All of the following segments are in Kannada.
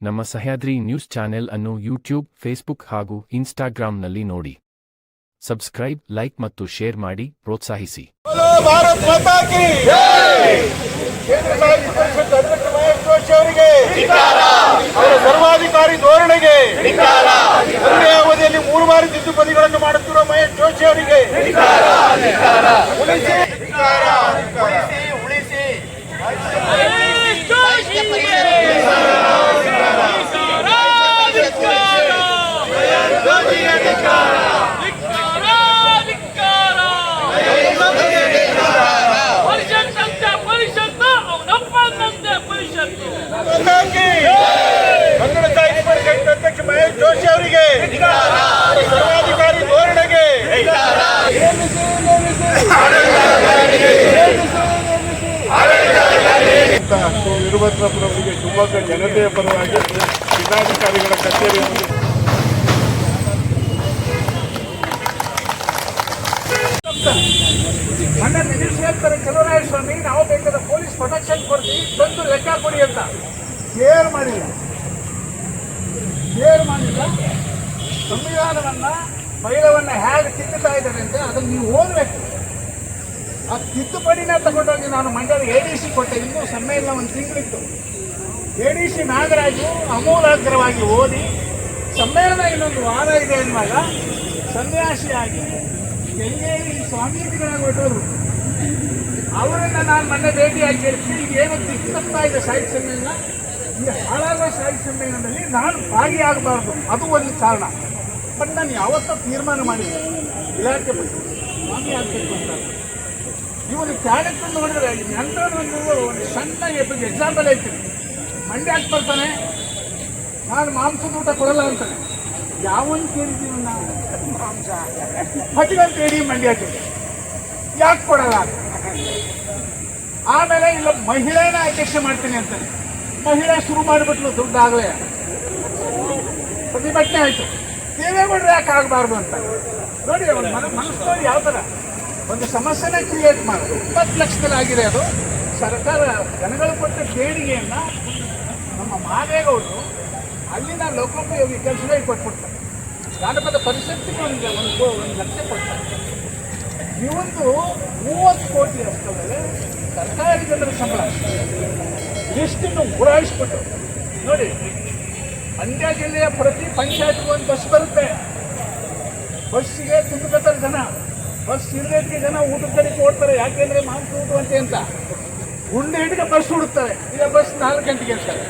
ನಮ್ಮ ಸಹ್ಯಾದ್ರಿ ನ್ಯೂಸ್ ಚಾನೆಲ್ ಅನ್ನು ಯೂಟ್ಯೂಬ್ ಫೇಸ್ಬುಕ್ ಹಾಗೂ ಇನ್ಸ್ಟಾಗ್ರಾಂನಲ್ಲಿ ನೋಡಿ. ಸಬ್ಸ್ಕ್ರೈಬ್ ಲೈಕ್ ಮತ್ತು ಶೇರ್ ಮಾಡಿ ಪ್ರೋತ್ಸಾಹಿಸಿ. ಸರ್ವಾಧಿಕಾರಿ ಧೋರಣೆಗೆ ಅವಧಿಯಲ್ಲಿ ಮೂರು ಬಾರಿ ತಿದ್ದುಪಡಿಗಳನ್ನು ಮಾಡುತ್ತಿರುವ ಮಹೇಶ್ ಜೋಶಿ ಅವರಿಗೆ ಕನ್ನಡ ಸಾಹಿತ್ಯ ಪರಿಷತ್ ಅಧ್ಯಕ್ಷ ಜೋಶಿ ಅವರಿಗೆ ಅವರ ಸರ್ವಾಧಿಕಾರಿ ಧೋರಣೆಗೆ ವೀರಭದ್ರಪುರವರಿಗೆ ಶಿವಮೊಗ್ಗ ಜನತೆಯ ಪರವಾಗಿ ಜಿಲ್ಲಾಧಿಕಾರಿಗಳ ಕಚೇರಿ ನನ್ನ ನಿರೀಕ್ಷೆ ಹೇಳ್ತಾರೆ ಚಲುವರಾಯ ಸ್ವಾಮಿ, ನಾವು ಬೇಕಾದ ಪೊಲೀಸ್ ಪ್ರೊಟೆಕ್ಷನ್ ಕೊಡ್ತೀವಿ ಬಂದು ಲೆಕ್ಕ ಕೊಡಿ ಅಂತ. ಕೇರ್ ಮಾಡಿಲ್ಲ. ಕೇರ್ ಮಾಡಿಲ್ಲ. ಸಂವಿಧಾನವನ್ನ, ಬೈಲವನ್ನ ಹೇಗೆ ತಿದ್ದುತ್ತಾ ಇದ್ದಾರೆ ಅಂತ ಅದನ್ನು ನೀವು ಓದಬೇಕು. ಆ ತಿದ್ದುಪಡಿನ ತಗೊಂಡೋಗಿ ನಾನು ಮಂಡ್ಯದ ಎ ಡಿ ಸಿ ಕೊಟ್ಟೆ. ಇನ್ನೂ ಸಮ್ಮೇಳನ ಒಂದು ತಿಂಗಳಿತ್ತು. ಎ ಡಿ ಸಿ ನಾಗರಾಜು ಅಮೂಲಾಗ್ರವಾಗಿ ಓದಿ, ಸಮ್ಮೇಳನ ಇನ್ನೊಂದು ವಾರ ಇದೆ ಅಂದಾಗ ಸನ್ಯಾಸಿಯಾಗಿ ಕೆಂಗೇರಿ ಸ್ವಾಮೀಜಿಗಳಾಗಿ ಹೊರಟವರು. ಅವರನ್ನ ನಾನು ಮೊನ್ನೆ ಭೇಟಿಯಾಗಿ ಕೇಳ್ತೀನಿ ಈಗ ಏನು ಇದೆ ಸಾಹಿತ್ಯ ಸಮ್ಮೇಳನ, ಈ ಹಾಳಾಗುವ ಸಾಹಿತ್ಯ ಸಮ್ಮೇಳನದಲ್ಲಿ ನಾನು ಭಾಗಿಯಾಗಬಾರ್ದು. ಅದು ಒಂದು ಕಾರಣ. ಬಟ್ ನಾನು ಯಾವತ್ತೂ ತೀರ್ಮಾನ ಮಾಡಿದ್ದೆ ಇಲಾಖೆ ಬಗ್ಗೆ ಸ್ವಾಮಿ ಆಗಬೇಕು ಅಂತ. ಇವನು ಕ್ಯಾರೆಕ್ಟರ್ ನೋಡಿದ್ರೆ ನಂತರ ಒಂದು ಒಂದು ಸಣ್ಣ ಎಕ್ಸಾಂಪಲ್ ಹೇಳ್ತೀನಿ ಮಂಡ್ಯಕ್ಕೆ ಬರ್ತಾನೆ. ನಾನು ಮಾಂಸದ ಊಟ ಕೊಡಲ್ಲ ಅಂತಾನೆ. ಯಾವನ್ ಕೇಳಿದ್ದೀವಿ ನಾವು ಮಾಂಸ ಇಡೀ ಹೇಳಿ ಮಂಡ್ಯಕ್ಕೆ ಯಾಕೆ ಕೊಡಲ್ಲ. ಆಮೇಲೆ ಇಲ್ಲ, ಮಹಿಳೆನ ಅಧ್ಯಕ್ಷ ಮಾಡ್ತೀನಿ ಅಂತಾನೆ ಮಹಿಳೆ ಶುರು ಮಾಡಿಬಿಟ್ಲು ದುಡ್ಡಾಗಲೇ. ಪ್ರತಿಭಟನೆ ಆಯ್ತು. ದೇವೇಗೌಡರು ಯಾಕೆ ಆಗಬಾರ್ದು ಅಂತ. ನೋಡಿ, ಅವ್ರ ಮನ ಮನಸ್ಸು ನೋಡಿ ಯಾವ ಥರ ಒಂದು ಸಮಸ್ಯೆನೇ ಕ್ರಿಯೇಟ್ ಮಾಡೋದು ಇಪ್ಪತ್ತು ಲಕ್ಷದಲ್ಲಿ ಆಗಿದೆ ಅದು. ಸರ್ಕಾರ ಜನಗಳು ಕೊಟ್ಟ ದೇಣಿಗೆಯನ್ನು ನಮ್ಮ ಮಾದೇಗೌಡರು ಅಲ್ಲಿನ ಲೋಕೋಪಯೋಗಿ ಕೆಲಸಗಳಿಗೆ ಕೊಟ್ಬಿಡ್ತಾರೆ. ಜಾನಪದ ಪರಿಷತ್ತಿಗೆ ಒಂದು ಒಂದು ಒಂದು ಲಕ್ಷ ಕೊಡ್ತಾರೆ. ಇವೊಂದು ಮೂವತ್ತು ಕೋಟಿ ಅಷ್ಟೊಂದರೆ ಸರ್ಕಾರಿ ಜನರ ಸಂಬಳ. ಇಷ್ಟನ್ನು ಗುರಾಯಿಸ್ಬಿಟ್ಟು ನೋಡಿ, ಮಂಡ್ಯ ಜಿಲ್ಲೆಯ ಪ್ರತಿ ಪಂಚಾಯತ್ಗೂ ಒಂದು ಬಸ್ ಬರುತ್ತೆ. ಬಸ್ಸಿಗೆ ತುಂಬುತ್ತಾರೆ ಜನ. ಬಸ್ ಇಲ್ಲದಕ್ಕೆ ಜನ ಊಟದ ಕಡೆಗೆ ಓಡ್ತಾರೆ. ಯಾಕೆಂದ್ರೆ ಮಾಂಸ ಊಟುವಂತೆ ಅಂತ. ಗುಂಡೆ ಹಿಡಿದು ಬಸ್ ಹುಡುಕ್ತಾರೆ. ಈಗ ಬಸ್ ನಾಲ್ಕು ಗಂಟೆಗೆ ಇರ್ತಾರೆ.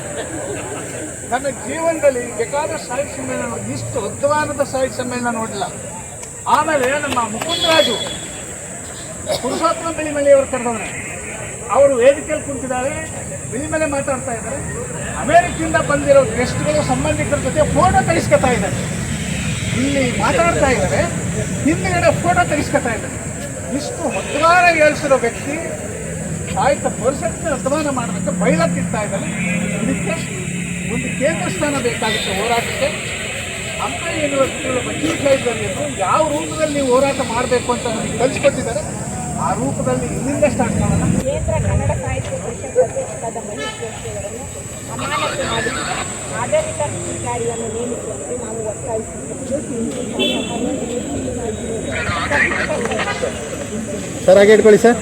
ನನ್ನ ಜೀವನದಲ್ಲಿ ಬೇಕಾದ ಸಾಹಿತ್ಯ ಸಮ್ಮೇಳನ, ಇಷ್ಟು ಅದ್ವಾನದ ಸಾಹಿತ್ಯ ಸಮ್ಮೇಳನ ನೋಡಿಲ್ಲ ಆಮೇಲೆ ನಮ್ಮ ಮುಕುಂದರಾಜು, ಪುರುಷೋತ್ತಮ ಬೆಳಿಮಲೆ ಅವರು ಕರೆದವ್ರೆ, ಅವರು ವೇದಿಕೆಯಲ್ಲಿ ಕುಂತಿದ್ದಾರೆ, ಬಿಳಿಮಲೆ ಮಾತಾಡ್ತಾ ಇದ್ದಾರೆ. ಅಮೆರಿಕದಿಂದ ಬಂದಿರೋ ಗೆಸ್ಟ್ಗಳು ಸಂಬಂಧಿಕರ ಜೊತೆ ಫೋಟೋ ತೆಗೆಸ್ಕೊತಾ ಇದ್ದಾರೆ. ಇಲ್ಲಿ ಮಾತಾಡ್ತಾ ಇದ್ದಾರೆ ಹಿಂದಿನಡೆ ಫೋಟೋ ತೆಗೆಸ್ಕೊತಾ ಇದ್ದಾರೆ. ಇಷ್ಟು ಅದ್ವಾನ ಏಳಿಸಿರೋ ವ್ಯಕ್ತಿ, ಸಾಹಿತ್ಯ ಪರಿಷತ್ತಿನ ಅಧ್ವಾನ ಮಾಡಬೇಕು ಬಯಲತ್ತಿರ್ತಾ ಇದ್ದಾರೆ ಇದಕ್ಕೆ ಒಂದು ಕೇಂದ್ರ ಸ್ಥಾನ ಬೇಕಾಗುತ್ತೆ ಹೋರಾಟಕ್ಕೆ. ಅಂತ ಯೂನಿವರ್ಸಿಟಿಗಳ ವಕೀಲರಲ್ಲಿ ಯಾವ ರೂಪದಲ್ಲಿ ನೀವು ಹೋರಾಟ ಮಾಡಬೇಕು ಅಂತ ನಮಗೆ ಕಲಿಸ್ಕೊಟ್ಟಿದ್ದಾರೆ ಆ ರೂಪದಲ್ಲಿ ಇಲ್ಲಿಂದ ಸ್ಟಾರ್ಟ್ ಮಾಡೋಣ. ಕೇಂದ್ರ ಕನ್ನಡ ಸಾಹಿತ್ಯ ಪರಿಷತ್ ಆಡಳಿತ ಅವರನ್ನು ಅಮಾನತು ಮಾಡಿ ಆಡಳಿತಾಧಿಕಾರಿಯನ್ನು ನೇಮಿಸುವಂತೆ ನಾವು ಒತ್ತಾಯಿಸುತ್ತೇವೆ. ಸರ್ ಹಾಗೆ ಇಟ್ಕೊಳ್ಳಿ ಸರ್.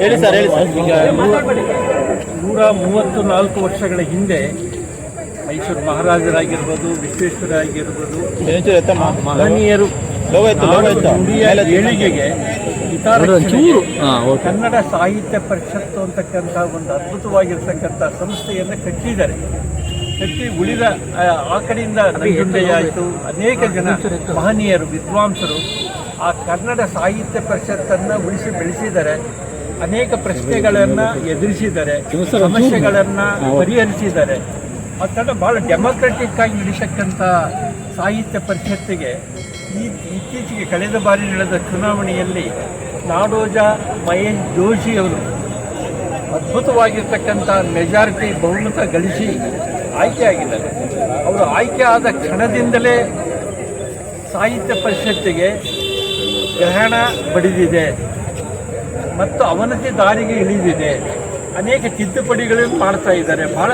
ಹೇಳಿ ಸರ್ ಹೇಳಿ ಸರ್. ಈಗ ನೂರ ಮೂವತ್ತು ನಾಲ್ಕು ವರ್ಷಗಳ ಹಿಂದೆ ಮೈಸೂರು ಮಹಾರಾಜರಾಗಿರ್ಬೋದು ವಿಶ್ವೇಶ್ವರಾಗಿರ್ಬೋದು ಮಹನೀಯರು ನಾಡು ನುಡಿಯ ಏಳಿಗೆಗೆ ಕನ್ನಡ ಸಾಹಿತ್ಯ ಪರಿಷತ್ತು ಅಂತಕ್ಕಂಥ ಒಂದು ಅದ್ಭುತವಾಗಿರ್ತಕ್ಕಂಥ ಸಂಸ್ಥೆಯನ್ನು ಕಟ್ಟಿದ್ದಾರೆ. ಕಟ್ಟಿ ಉಳಿದ ಆ, ಆ ಕಡೆಯಿಂದ ಆಯಿತು. ಅನೇಕ ಜನ ಮಹನೀಯರು ವಿದ್ವಾಂಸರು ಆ ಕನ್ನಡ ಸಾಹಿತ್ಯ ಪರಿಷತ್ತನ್ನು ಉಳಿಸಿ ಬೆಳೆಸಿದ್ದಾರೆ ಅನೇಕ ಪ್ರಶ್ನೆಗಳನ್ನು ಎದುರಿಸಿದ್ದಾರೆ ಸಮಸ್ಯೆಗಳನ್ನು ಪರಿಹರಿಸಿದ್ದಾರೆ ಮತ್ತು ಭಾಳ ಡೆಮೋಕ್ರೆಟಿಕ್ ಆಗಿ ನಡೀತಕ್ಕಂಥ ಸಾಹಿತ್ಯ ಪರಿಷತ್ತಿಗೆ ಈ ಇತ್ತೀಚೆಗೆ ಕಳೆದ ಬಾರಿ ನಡೆದ ಚುನಾವಣೆಯಲ್ಲಿ ನಾಡೋಜ ಮಹೇಶ್ ಜೋಶಿ ಅವರು ಅದ್ಭುತವಾಗಿರ್ತಕ್ಕಂಥ ಮೆಜಾರಿಟಿ ಬಹುಮತ ಗಳಿಸಿ ಆಯ್ಕೆಯಾಗಿದ್ದಾರೆ. ಅವರು ಆಯ್ಕೆ ಆದ ಕ್ಷಣದಿಂದಲೇ ಸಾಹಿತ್ಯ ಪರಿಷತ್ತಿಗೆ ಗ್ರಹಣ ಬಡಿದಿದೆ. ಮತ್ತು ಅವನತಿ ದಾರಿಗೆ ಇಳಿದಿದೆ. ಅನೇಕ ತಿದ್ದುಪಡಿಗಳನ್ನು ಮಾಡ್ತಾ ಇದ್ದಾರೆ. ಬಹಳ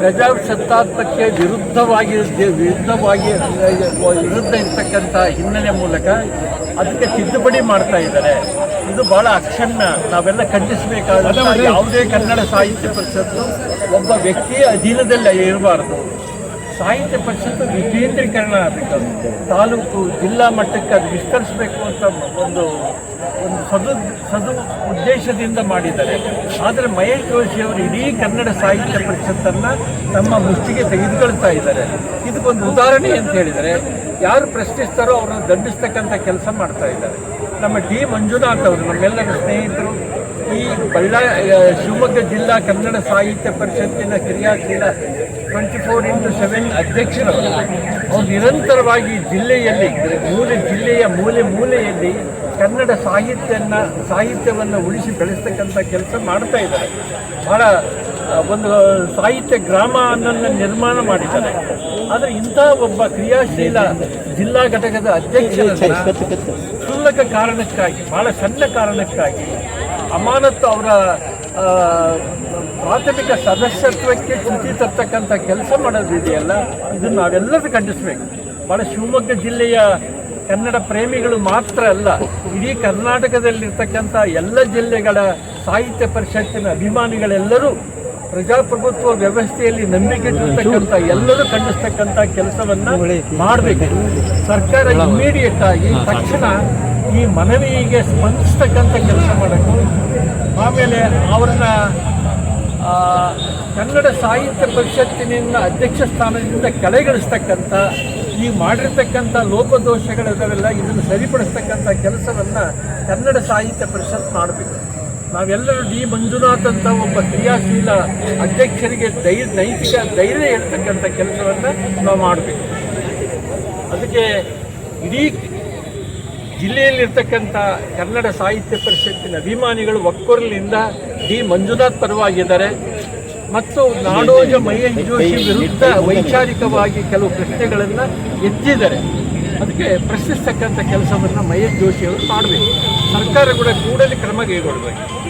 ಪ್ರಜಾಸತ್ತಾತ್ಮಕ್ಕೆ ವಿರುದ್ಧವಾಗಿ ವಿರುದ್ಧವಾಗಿ ವಿರುದ್ಧ ಇರ್ತಕ್ಕಂಥ ಹಿನ್ನೆಲೆ ಮೂಲಕ ಅದಕ್ಕೆ ತಿದ್ದುಪಡಿ ಮಾಡ್ತಾ ಇದ್ದಾರೆ. ಇದು ಬಹಳ ಅಕ್ಷಣ್ಣ ನಾವೆಲ್ಲ ಖಂಡಿಸಬೇಕಾದ ಯಾವುದೇ ಕನ್ನಡ ಸಾಹಿತ್ಯ ಪರಿಷತ್ತು ಒಬ್ಬ ವ್ಯಕ್ತಿಯ ಅಧೀನದಲ್ಲಿ ಇರಬಾರ್ದು. ಸಾಹಿತ್ಯ ಪರಿಷತ್ತು ವಿಕೇಂದ್ರೀಕರಣ ಆಗಬೇಕು ತಾಲೂಕು ಜಿಲ್ಲಾ ಮಟ್ಟಕ್ಕೆ ಅದು ವಿಸ್ತರಿಸಬೇಕು ಅಂತ ಒಂದು ಒಂದು ಸದು ಸದು ಉದ್ದೇಶದಿಂದ ಮಾಡಿದ್ದಾರೆ. ಆದರೆ ಮಹೇಶ್ ಜೋಶಿ ಅವರು ಇಡೀ ಕನ್ನಡ ಸಾಹಿತ್ಯ ಪರಿಷತ್ತನ್ನು ತಮ್ಮ ಮುಷ್ಟಿಗೆ ತೆಗೆದುಕೊಳ್ತಾ ಇದ್ದಾರೆ. ಇದಕ್ಕೊಂದು ಉದಾಹರಣೆ ಅಂತ ಹೇಳಿದರೆ, ಯಾರು ಪ್ರಶ್ನಿಸ್ತಾರೋ ಅವ್ರನ್ನ ದಂಡಿಸ್ತಕ್ಕಂಥ ಕೆಲಸ ಮಾಡ್ತಾ ಇದ್ದಾರೆ. ನಮ್ಮ ಡಿ ಮಂಜುನಾಥ್ ಅವರು, ನಮ್ಮೆಲ್ಲರ ಸ್ನೇಹಿತರು, ಈ ಬಳ್ಳಾರಿ ಶಿವಮೊಗ್ಗ ಜಿಲ್ಲಾ ಕನ್ನಡ ಸಾಹಿತ್ಯ ಪರಿಷತ್ತಿನ ಕ್ರಿಯಾಶೀಲ ಟ್ವೆಂಟಿ ಫೋರ್ ಇಂಟು ಸೆವೆನ್ ಅಧ್ಯಕ್ಷರು. ಅವರು ನಿರಂತರವಾಗಿ ಜಿಲ್ಲೆಯಲ್ಲಿ, ಮೂಲೆ ಜಿಲ್ಲೆಯ ಮೂಲೆ ಮೂಲೆಯಲ್ಲಿ ಕನ್ನಡ ಸಾಹಿತ್ಯನ ಸಾಹಿತ್ಯವನ್ನು ಉಳಿಸಿ ಬೆಳೆಸ್ತಕ್ಕಂಥ ಕೆಲಸ ಮಾಡ್ತಾ ಇದ್ದಾರೆ. ಬಹಳ ಒಂದು ಸಾಹಿತ್ಯ ಗ್ರಾಮ ಅನ್ನೋದನ್ನು ನಿರ್ಮಾಣ ಮಾಡಿದ್ದಾರೆ. ಆದರೆ ಇಂಥ ಒಬ್ಬ ಕ್ರಿಯಾಶೀಲ ಜಿಲ್ಲಾ ಘಟಕದ ಅಧ್ಯಕ್ಷರನ್ನ ಕ್ಷುಲ್ಲಕ ಕಾರಣಕ್ಕಾಗಿ, ಬಹಳ ಸಣ್ಣ ಕಾರಣಕ್ಕಾಗಿ ಅಮಾನತ್ತು ಅವರ ಪ್ರಾಥಮಿಕ ಸದಸ್ಯತ್ವಕ್ಕೆ ಚ್ಯುತಿ ತರ್ತಕ್ಕಂಥ ಕೆಲಸ ಮಾಡೋದಿದೆಯಲ್ಲ ಇದನ್ನು ನಾವೆಲ್ಲರೂ ಖಂಡಿಸಬೇಕು. ಭಾಳ ಶಿವಮೊಗ್ಗ ಜಿಲ್ಲೆಯ ಕನ್ನಡ ಪ್ರೇಮಿಗಳು ಮಾತ್ರ ಅಲ್ಲ, ಇಡೀ ಕರ್ನಾಟಕದಲ್ಲಿರ್ತಕ್ಕಂಥ ಎಲ್ಲ ಜಿಲ್ಲೆಗಳ ಸಾಹಿತ್ಯ ಪರಿಷತ್ತಿನ ಅಭಿಮಾನಿಗಳೆಲ್ಲರೂ ಪ್ರಜಾಪ್ರಭುತ್ವ ವ್ಯವಸ್ಥೆಯಲ್ಲಿ ನಂಬಿಕೆ ಇಟ್ಟಿರ್ತಕ್ಕಂಥ ಎಲ್ಲರೂ ಖಂಡಿಸ್ತಕ್ಕಂಥ ಕೆಲಸವನ್ನು ಮಾಡಬೇಕು. ಸರ್ಕಾರ ಇಮಿಡಿಯೇಟ್ ಆಗಿ ತಕ್ಷಣ ಈ ಮನವಿಗೆ ಸ್ಪಂದಿಸ್ತಕ್ಕಂಥ ಕೆಲಸ ಮಾಡಬೇಕು. ಆಮೇಲೆ ಅವರನ್ನ ಕನ್ನಡ ಸಾಹಿತ್ಯ ಪರಿಷತ್ತಿನಿಂದ ಅಧ್ಯಕ್ಷ ಸ್ಥಾನದಿಂದ ಕೆಳಗಿಳಿಸ್ತಕ್ಕಂಥ ಈ ಮಾಡಿರ್ತಕ್ಕಂಥ ಲೋಪದೋಷಗಳಿದಾವೆಲ್ಲ ಇದನ್ನು ಸರಿಪಡಿಸ್ತಕ್ಕಂಥ ಕೆಲಸವನ್ನು ಕನ್ನಡ ಸಾಹಿತ್ಯ ಪರಿಷತ್ ಮಾಡಬೇಕು. ನಾವೆಲ್ಲರೂ ಡಿ. ಮಂಜುನಾಥ್ ಅಂತ ಒಬ್ಬ ಕ್ರಿಯಾಶೀಲ ಅಧ್ಯಕ್ಷರಿಗೆ ಧೈರ್ಯ, ನೈತಿಕ ಧೈರ್ಯ ಇರ್ತಕ್ಕಂಥ ಕೆಲಸವನ್ನು ನಾವು ಮಾಡಬೇಕು. ಅದಕ್ಕೆ ಇಡೀ ಜಿಲ್ಲೆಯಲ್ಲಿರ್ತಕ್ಕಂಥ ಕನ್ನಡ ಸಾಹಿತ್ಯ ಪರಿಷತ್ತಿನ ಅಭಿಮಾನಿಗಳು ಒಕ್ಕೊರಲಿನಿಂದ ಡಿ. ಮಂಜುನಾಥ್ ಪರವಾಗಿದ್ದಾರೆ. ಮತ್ತು ನಾಡೋಜ ಮಹೇಶ್ ಜೋಶಿ ವಿರುದ್ಧ ವೈಚಾರಿಕವಾಗಿ ಕೆಲವು ಪ್ರಶ್ನೆಗಳನ್ನು ಎತ್ತಿದ್ದಾರೆ. ಅದಕ್ಕೆ ಪ್ರಶ್ನಿಸ್ತಕ್ಕಂಥ ಕೆಲಸವನ್ನು ಮಹೇಶ್ ಜೋಶಿ ಅವರು ಮಾಡಬೇಕು. ಸರ್ಕಾರ ಕೂಡ ಕೂಡಲೇ ಕ್ರಮ ಕೈಗೊಳ್ಳಬೇಕು.